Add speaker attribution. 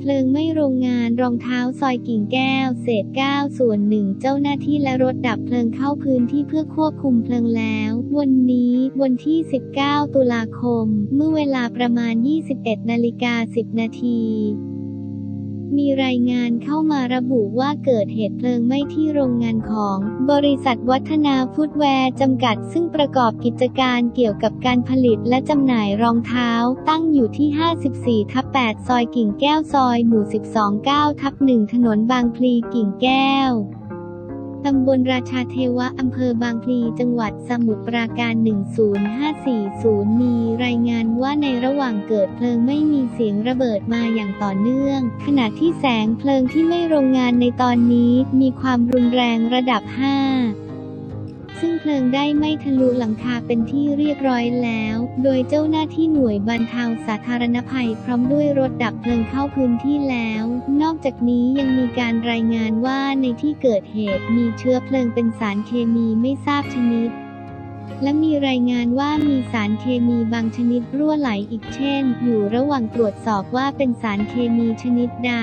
Speaker 1: เพลิงไหม้โรงงานรองเท้าซอยกิ่งแก้ว เศษ 9 ส่วนหนึ่งเจ้าหน้าที่และรถดับเพลิงเข้าพื้นที่เพื่อควบคุมเพลิงแล้ว วันนี้วันที่ 19 ตุลาคม เมื่อเวลาประมาณ 21 นาฬิกา 10 นาที มีรายงานเข้ามาระบุว่าเกิดเหตุเพลิงไหม้ที่โรงงานของ บริษัทวัฒนาฟุตแวร์จำกัด ซึ่งประกอบกิจการเกี่ยวกับการผลิตและจำหน่ายรองเท้า ตั้งอยู่ที่ 54 ทับ 8 ซอยกิ่งแก้วซอยหมู่ 12 9 ทับ 1 ถนนบางพลีกิ่งแก้วตำบลราชาเทวะ อำเภอบางพลี จังหวัดสมุทรปราการ 10540 มีรายงาน ว่าในระหว่างเกิดเพลิงไม่มีเสียงระเบิดมาอย่างต่อเนื่อง ขณะที่แสงเพลิงที่ไม่โรงงานในตอนนี้มีความรุนแรงระดับ 5ซึ่งเพลิงได้ไม้ทะลุหลังคาเป็นที่เรียบร้อยแล้ว โดยเจ้าหน้าที่หน่วยบรรเทาสาธารณภัยพร้อมด้วยรถดับเพลิงเข้าพื้นที่แล้ว นอกจากนี้ยังมีการรายงานว่าในที่เกิดเหตุมีเชื้อเพลิงเป็นสารเคมีไม่ทราบชนิด และมีรายงานว่ามีสารเคมีบางชนิดรั่วไหลอีกเช่น อยู่ระหว่างตรวจสอบว่าเป็นสารเคมีชนิดใด